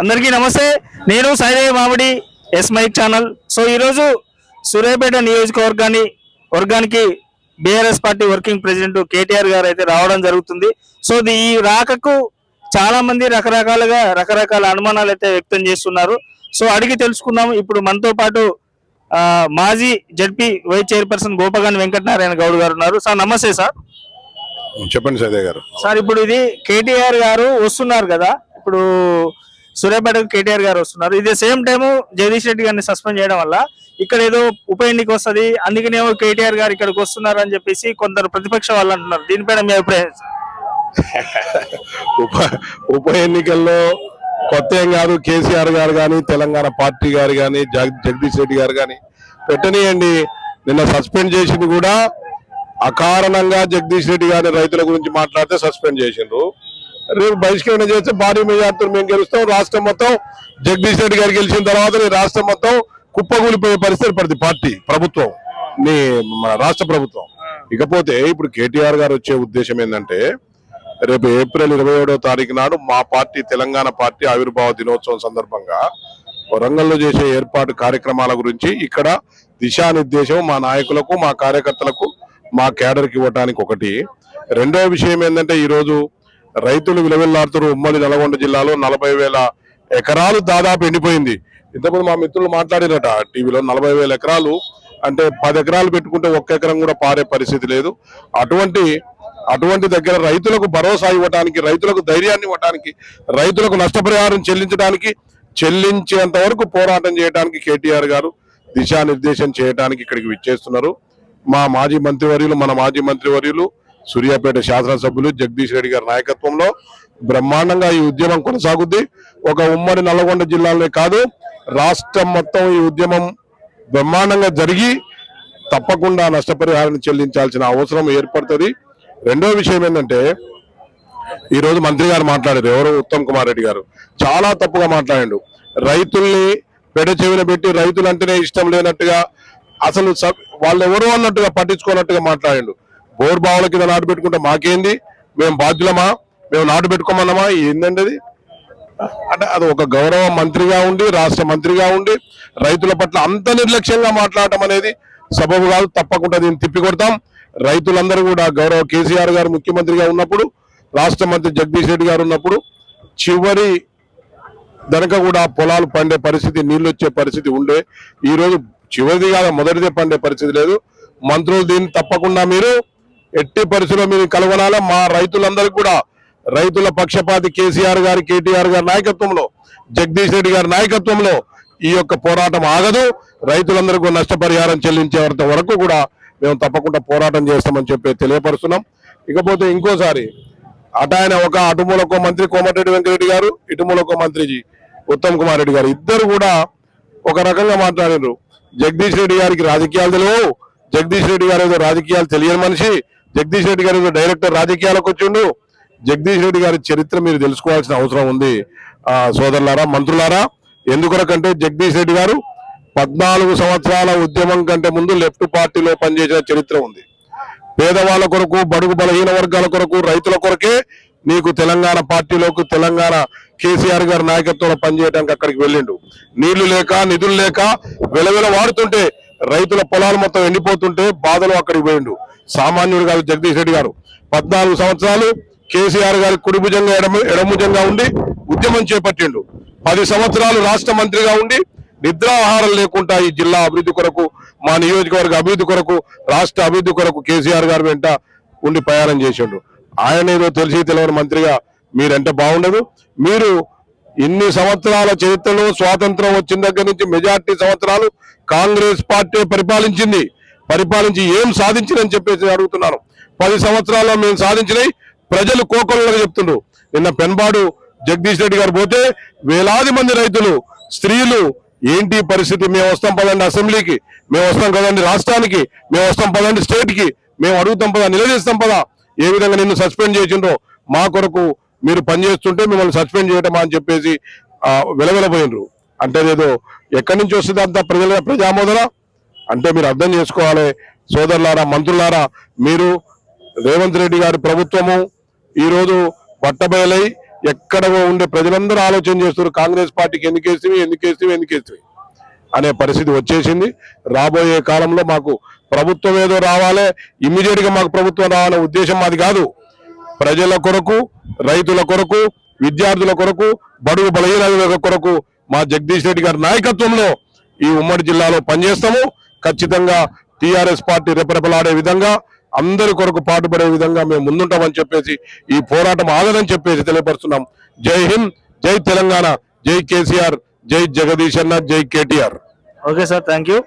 అందరికీ నమస్తే. నేను సాయిదేవి మామిడి ఎస్ మైక్ ఛానల్. సో ఈరోజు సూర్యాపేట నియోజకవర్గాన్ని వర్గానికి BRS party working president KTR గారు అయితే రావడం జరుగుతుంది. సో ఈ రాకకు చాలా మంది రకరకాలుగా రకరకాల అనుమానాలు అయితే వ్యక్తం చేస్తున్నారు. సో అడిగి తెలుసుకుందాం ఇప్పుడు మనతో పాటు మాజీ ZP vice chairperson Gopagani Venkatanarayana Goud గారు ఉన్నారు. సార్ నమస్తే సార్. చెప్పండి సదే గారు. సార్ ఇప్పుడు ఇది కేటీఆర్ గారు వస్తున్నారు కదా. ఇప్పుడు సూర్యాపేటకు కేటీఆర్ గారు వస్తున్నారు. ఇదే సేమ్ టైం జగదీష్ రెడ్డి గారిని సస్పెండ్ చేయడం వల్ల ఇక్కడ ఏదో ఉప ఎన్నిక వస్తుంది అందుకనేమో కేటీఆర్ గారు ఇక్కడికి వస్తున్నారు అని చెప్పేసి కొందరు ప్రతిపక్ష వాళ్ళు అంటున్నారు. దీనిపైన మీ అభిప్రాయం? ఉప ఉప ఎన్నికల్లో కొత్త ఏం కాదు కేసీఆర్ గారు కానీ తెలంగాణ పార్టీ గారు కానీ జగదీష్ రెడ్డి గారు కానీ పెట్టనీయండి. నిన్న సస్పెండ్ చేసింది కూడా అకారణంగా జగదీష్ రెడ్డి గారిని రైతుల గురించి మాట్లాడితే సస్పెండ్ చేసిండ్రు. రేపు బహిష్కరణ చేస్తే భారీ మెజార్టీతో మేము గెలుస్తాం. రాష్ట్రం మొత్తం జగదీష్ రెడ్డి గారు గెలిచిన తర్వాత రాష్ట్రం మొత్తం కుప్పగూలిపోయే పరిస్థితి పడుతుంది పార్టీ ప్రభుత్వం. నీ మన రాష్ట్ర ప్రభుత్వం. ఇకపోతే ఇప్పుడు కేటీఆర్ గారు వచ్చే ఉద్దేశం ఏంటంటే రేపు ఏప్రిల్ ఇరవై ఏడో తారీఖు నాడు మా పార్టీ తెలంగాణ పార్టీ ఆవిర్భావ దినోత్సవం సందర్భంగా వరంగల్లో చేసే ఏర్పాటు కార్యక్రమాల గురించి ఇక్కడ దిశానిర్దేశం మా నాయకులకు మా కార్యకర్తలకు మా కేడర్కి ఇవ్వటానికి ఒకటి. రెండవ విషయం ఏంటంటే ఈరోజు రైతులు విలవిల్లాడుతున్న ఉమ్మడి నల్గొండ జిల్లాలో నలభై వేల ఎకరాలు దాదాపు ఎండిపోయింది. ఇంతకుముందు మా మిత్రులు మాట్లాడినట టీవీలో నలభై వేల ఎకరాలు అంటే పది ఎకరాలు పెట్టుకుంటే ఒక్క ఎకరం కూడా పారే పరిస్థితి లేదు. అటువంటి అటువంటి దగ్గర రైతులకు భరోసా ఇవ్వడానికి రైతులకు ధైర్యాన్ని ఇవ్వడానికి రైతులకు నష్టపరిహారం చెల్లించడానికి చెల్లించేంత వరకు పోరాటం చేయడానికి కేటీఆర్ గారు దిశానిర్దేశం చేయడానికి ఇక్కడికి విచ్చేస్తున్నారు. మా మాజీ మంత్రివర్యులు మన మాజీ మంత్రివర్యులు సూర్యాపేట శాసనసభ్యులు జగదీష్ రెడ్డి గారి నాయకత్వంలో బ్రహ్మాండంగా ఈ ఉద్యమం కొనసాగుద్ది. ఒక ఉమ్మడి నల్లగొండ జిల్లాలోనే కాదు రాష్ట్రం మొత్తం ఈ ఉద్యమం బ్రహ్మాండంగా జరిగి తప్పకుండా నష్టపరిహారం చెల్లించాల్సిన అవసరం ఏర్పడుతుంది. రెండో విషయం ఏంటంటే ఈరోజు మంత్రి గారు మాట్లాడారు ఎవరు? ఉత్తమ్ కుమార్ రెడ్డి గారు. చాలా తప్పుగా మాట్లాడాడు. రైతుల్ని పెడ చెవిన పెట్టి రైతులు అంటేనే ఇష్టం లేనట్టుగా అసలు వాళ్ళు ఎవరు అన్నట్టుగా పట్టించుకోనట్టుగా మాట్లాడాడు. బోర్ బావుల కింద నాటు పెట్టుకుంటే మాకేంది? మేము బాధ్యులమా? మేము నాటు పెట్టుకోమన్నామా? ఏందండి అది అంటే అది ఒక గౌరవ మంత్రిగా ఉండి రాష్ట్ర మంత్రిగా ఉండి రైతుల పట్ల అంత నిర్లక్ష్యంగా మాట్లాడటం అనేది సబబు కాదు. తప్పకుండా దీన్ని తిప్పికొడతాం. రైతులందరూ కూడా గౌరవ కేసీఆర్ గారు ముఖ్యమంత్రిగా ఉన్నప్పుడు రాష్ట్ర మంత్రి జగదీష్ రెడ్డి గారు ఉన్నప్పుడు చివరి దనక కూడా పొలాలు పండే పరిస్థితి నీళ్ళు వచ్చే పరిస్థితి ఉండే. ఈరోజు చివరిది కాదు మొదటిదే పండే పరిస్థితి లేదు. మంత్రులు దీన్ని తప్పకుండా మీరు ఎట్టి పరిస్థితుల్లో మీరు కనుగొనాలి మా రైతులందరికీ కూడా రైతుల పక్షపాతి కేసీఆర్ గారి కేటీఆర్ గారి నాయకత్వంలో జగదీష్ రెడ్డి గారి నాయకత్వంలో ఈ యొక్క పోరాటం ఆగదు. రైతులందరికీ నష్టపరిహారం చెల్లించే వరకు కూడా మేము తప్పకుండా పోరాటం చేస్తామని చెప్పి తెలియపరుస్తున్నాం. ఇకపోతే ఇంకోసారి అటాయన ఆయన ఒక అటుమూలకో మంత్రి కోమటిరెడ్డి వెంకరెడ్డి గారు ఇటుమూలకో మంత్రి ఉత్తమ్ కుమార్ రెడ్డి గారు. ఇద్దరు కూడా ఒక రకంగా మాట్లాడారు జగదీష్ రెడ్డి గారికి రాజకీయాలు తెలియవు. జగదీష్ రెడ్డి గారు ఏదో రాజకీయాలు తెలియని మనిషి. జగదీష్ రెడ్డి గారు డైరెక్టర్ రాజకీయాలకు వచ్చిండు. జగదీష్ రెడ్డి గారి చరిత్ర మీరు తెలుసుకోవాల్సిన అవసరం ఉంది. ఆ సోదరులారా మంత్రులారా ఎందుకొరకంటే జగదీష్ రెడ్డి గారు పద్నాలుగు సంవత్సరాల ఉద్యమం కంటే ముందు లెఫ్ట్ పార్టీలో పనిచేసిన చరిత్ర ఉంది. పేదవాళ్ళ కొరకు బడుగు బలహీన వర్గాల కొరకు రైతుల కొరకే నీకు తెలంగాణ పార్టీలోకి తెలంగాణ కేసీఆర్ గారి నాయకత్వంలో పనిచేయడానికి అక్కడికి వెళ్ళిండు. నీళ్ళు లేక నిధులు లేక వెలవెల వాడుతుంటే రైతుల పొలాలు మొత్తం ఎండిపోతుంటే బాధలు అక్కడికి పోయిండు. సామాన్యుడు కాదు జగదీష్ రెడ్డి గారు. పద్నాలుగు సంవత్సరాలు కేసీఆర్ గారి కుడిభుజంగా ఎడమ ఎడముజంగా ఉండి ఉద్యమం చేపట్టిండు. పది సంవత్సరాలు రాష్ట్ర మంత్రిగా ఉండి నిద్రాహారం లేకుండా ఈ జిల్లా అభివృద్ధి కొరకు మా నియోజకవర్గ అభివృద్ధి కొరకు రాష్ట్ర అభివృద్ధి కొరకు కేసీఆర్ గారు వెంట ఉండి ప్రయాణం చేసిండు. ఆయన ఏదో తెలిసి తెలియని మంత్రిగా మీరంటే బాగుండదు. మీరు ఇన్ని సంవత్సరాల చరిత్రలో స్వాతంత్రం వచ్చిన దగ్గర నుంచి మెజార్టీ సంవత్సరాలు కాంగ్రెస్ పార్టీ పరిపాలించింది. పరిపాలించి ఏం సాధించిందని చెప్పేసి అడుగుతున్నాను. పది సంవత్సరాల్లో మేము సాధించినవి ప్రజలు కోకొల్లగా చెప్తుండ్రు. నిన్న పెన్బాడు జగదీష్ రెడ్డి గారు పోతే వేలాది మంది రైతులు స్త్రీలు ఏంటి పరిస్థితి? మేము వస్తాం పదండి అసెంబ్లీకి మేము వస్తాం కదండి రాష్ట్రానికి మేము వస్తాం పదండి స్టేట్కి మేము అడుగుతాం పదా నిలదీస్తాం పదా. ఏ విధంగా నిన్ను సస్పెండ్ చేసిండ్రో మా కొరకు మీరు పనిచేస్తుంటే మిమ్మల్ని సస్పెండ్ చేయటమా అని చెప్పేసి ఆ, వెలవెలపోయినరు అంటే ఏదో ఎక్కడి నుంచి వస్తుంది అంత ప్రజల ప్రజామోదన? అంటే మీరు అర్థం చేసుకోవాలి. సోదరులారా మంత్రులారా మీరు రేవంత్ రెడ్డి గారి ప్రభుత్వము ఈరోజు బట్టబయలై ఎక్కడ ఉండే ప్రజలందరూ ఆలోచన చేస్తారు కాంగ్రెస్ పార్టీకి ఎందుకేసివి ఎందుకేసివి ఎందుకేసివి అనే పరిస్థితి వచ్చేసింది. రాబోయే కాలంలో మాకు ప్రభుత్వం ఏదో రావాలి ఇమ్మీడియట్గా మాకు ప్రభుత్వం రావాలనే ఉద్దేశం మాది కాదు. ప్రజల కొరకు రైతుల కొరకు విద్యార్థుల కొరకు బడుగు బలహీన కొరకు మా జగదీష్ రెడ్డి గారి నాయకత్వంలో ఈ ఉమ్మడి జిల్లాలో పనిచేస్తాము. ఖచ్చితంగా టిఆర్ఎస్ పార్టీ రెపరెపలాడే విధంగా అందరి కొరకు పాటుపడే విధంగా మేము ముందుంటామని చెప్పేసి ఈ పోరాటం ఆగదని చెప్పేసి తెలియపరుస్తున్నాం. జై హింద్ జై తెలంగాణ జై కేసీఆర్ జై జగదీష్ అన్న జై KTR. Okay sir thank you